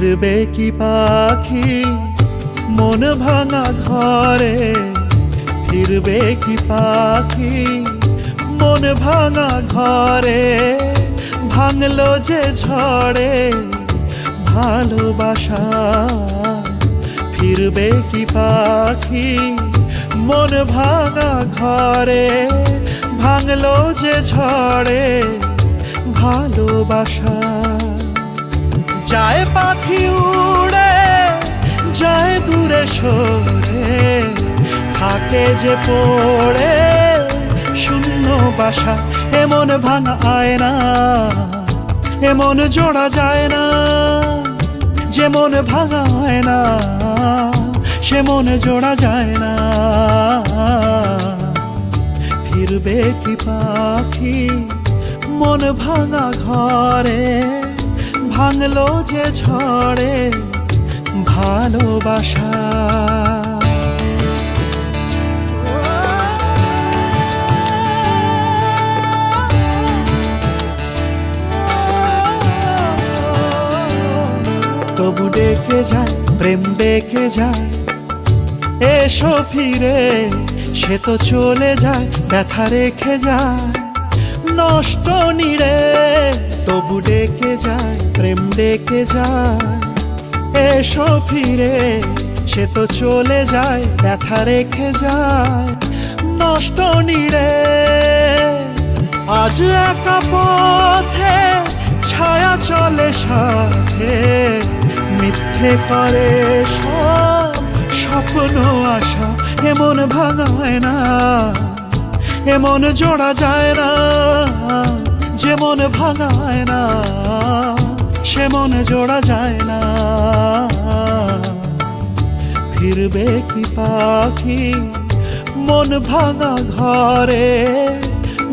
ফিরবে কি পাখি? মন ভাঙা ঘরে ফিরবে কি পাখি? মন ভাঙা ঘরে ভাঙলো যে ঝড়ে ভালোবাসা। ফিরবে কি পাখি? মন ভাঙা ঘরে ভাঙলো যে ঝড়ে ভালোবাসা। যায় পাখি উড়ে, যায় দূরে সরে। থাকে যে পড়ে, শূন্য বাসা, এমন ভাঙা আয় না এমন জোড়া যায় না। যেমন ভাঙা হয় না সে মনে জোড়া যায় না। ফিরবে কি পাখি মন ভাঙা ঘরে? ভাঙলো যে ঝড়ে ভালোবাসা। তবু ডেকে যায়, প্রেম ডেকে যায়। এসো ফিরে, সে তো চলে যায়, ব্যথা রেখে যায়। নষ্ট নিরে তবু ডেকে যায়, প্রেম ডেকে যায়। এসো ফিরে, সে তো চলে যায়, ব্যথা রেখে যায়। নষ্ট নিরে আজ একা পথে ছায়া চলে সাথে। মিথ্যে করে সব স্বপ্ন, আশা এমন ভাঙায় না। এমন জোড়া যায় না। যেমন ভাঙায় না, সে মন জোড়া যায় না। ফিরবে কি পাখি? মন ভাঙা ঘরে,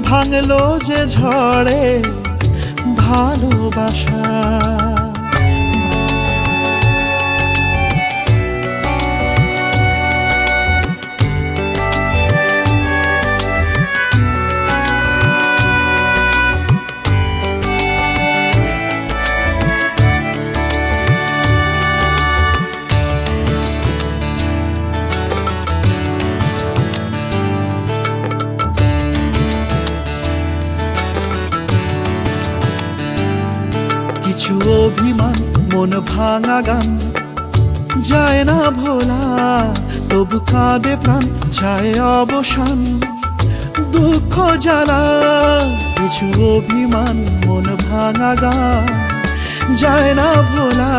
ভাঙলো যে ঝড়ে, ভালোবাসা। কিছু অভিমান, মন ভাঙা গান। যায় না ভোলা, তবু কাঁদে প্রাণ চায় অবসান। দুঃখ জ্বালা, কিছু অভিমান, মন ভাঙা গান। যায় না ভোলা,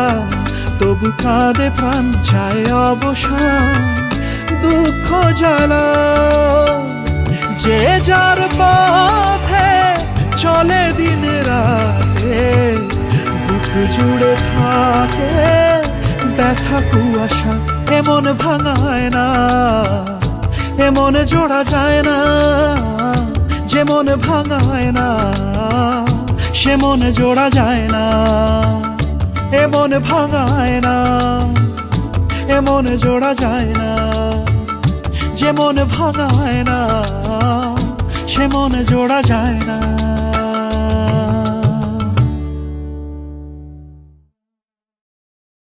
তবু কাঁদে প্রাণ চায় অবসান। দুঃখ জ্বালা, যে যার জুড়ে থাকে ব্যথা, কুয়াশা, এমন ভাঙায় না, এমন জোড়া যায় না, যেমন ভাঙায় না সে মন জোড়া যায় না, এমন ভাঙায় না, এমন জোড়া যায় না, যেমন ভাঙায় না সে মন জোড়া যায় না।